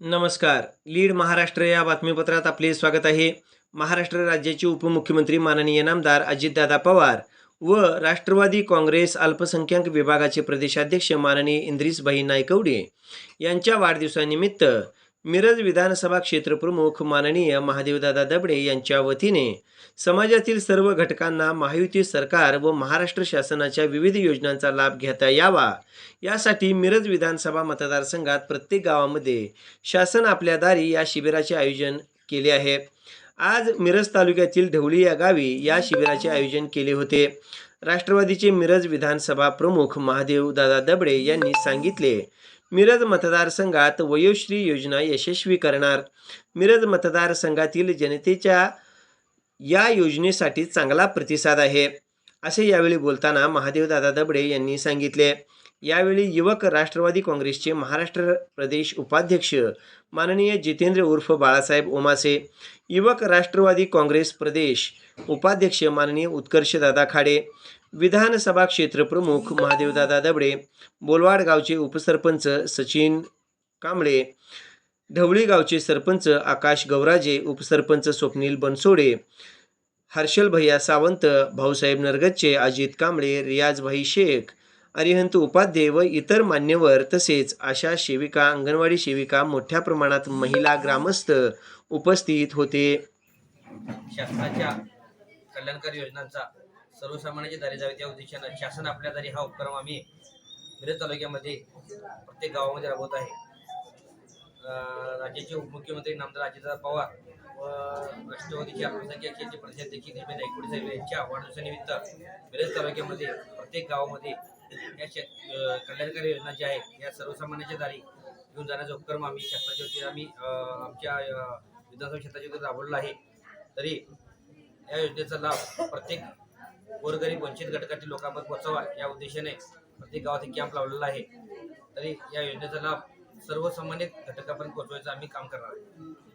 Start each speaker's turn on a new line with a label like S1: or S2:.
S1: नमस्कार. लीड महाराष्ट्र या बातमीपत्रात आपले स्वागत आहे. महाराष्ट्र राज्याचे उपमुख्यमंत्री माननीय नामदार अजितदादा पवार व राष्ट्रवादी काँग्रेस अल्पसंख्याक विभागाचे प्रदेशाध्यक्ष माननीय इंद्रिसभाई नायकवडे यांच्या वाढदिवसानिमित्त मिरज विधानसभा क्षेत्रप्रमुख माननीय महादेवदादा दबडे यांच्या वतीने समाजातील सर्व घटकांना महायुती सरकार व महाराष्ट्र शासनाच्या विविध योजनांचा लाभ घेता यावा. यासाठी मिरज विधानसभा मतदारसंघात प्रत्येक गावामध्ये शासन आपल्या दारी या शिबिराचे आयोजन केले आहे. आज मिरज तालुक्यातील ढवळी या गावी या शिबिराचे आयोजन केले होते. राष्ट्रवादीचे मिरज विधानसभा प्रमुख महादेव दादा दबडे यांनी सांगितले मिरज मतदारसंघात वयोश्री योजना यशस्वी करणार. मिरज मतदारसंघातील जनतेच्या या योजनेसाठी चांगला प्रतिसाद आहे. असे यावेळी बोलताना महादेवदादा दबडे यांनी सांगितले. यावेळी युवक राष्ट्रवादी काँग्रेसचे महाराष्ट्र प्रदेश उपाध्यक्ष माननीय जितेंद्र उर्फ बाळासाहेब ओमासे युवक राष्ट्रवादी काँग्रेस प्रदेश उपाध्यक्ष माननीय उत्कर्षदादा खाडे विधानसभा क्षेत्रप्रमुख महादेवदादा दबडे बोलवाड गावचे उपसरपंच सचिन कांबळे ढवळी गावचे सरपंच आकाश गौराजे उपसरपंच स्वप्नील बनसोडे हर्षल भैया सावंत भाऊसाहेब नरगच्चे अजित कांबळे रियाजभाई शेख अरिहंत उपाध्ये व इतर मान्यवर तसेच आशा सेविका अंगणवाडी सेविका मोठ्या प्रमाणात महिला ग्रामस्थ उपस्थित होते.
S2: शासनाच्या कल्याणकारी योजनांचा सर्वसामान्यांच्या दारी जावे त्या उद्देशानं शासन आपल्या दारी हा उपक्रम आम्ही मिरज तालुक्यामध्ये प्रत्येक गावामध्ये राबवत आहे. राज्याचे उपमुख्यमंत्री नामदार अजितदादा पवार व राष्ट्रवादीचे अल्पसंख्याक यांचे प्रदेशाध्यक्ष निजमे नायकवडी साहेब यांच्या वाढदिवसानिमित्त मिरज तालुक्यामध्ये प्रत्येक गावामध्ये या शेत कल्याणकारी योजना ज्या आहेत या सर्वसामान्यांच्या दारी घेऊन जाण्याचा उपक्रम आम्ही शासनाच्या वतीने आम्ही आमच्या विधानसभा क्षेत्राच्या वतीने राबवलेला आहे. तरी या योजनेचा लाभ प्रत्येक गोरगरीब वंचित घटकातील लोकांपर्यंत पोहोचावा या उद्देशाने प्रत्येक गावात एक कॅम्प लावलेला आहे. तरी या योजनेचा लाभ सर्वसामान्य घटकापर्यंत पोहोचवायचं आम्ही काम करणार आहे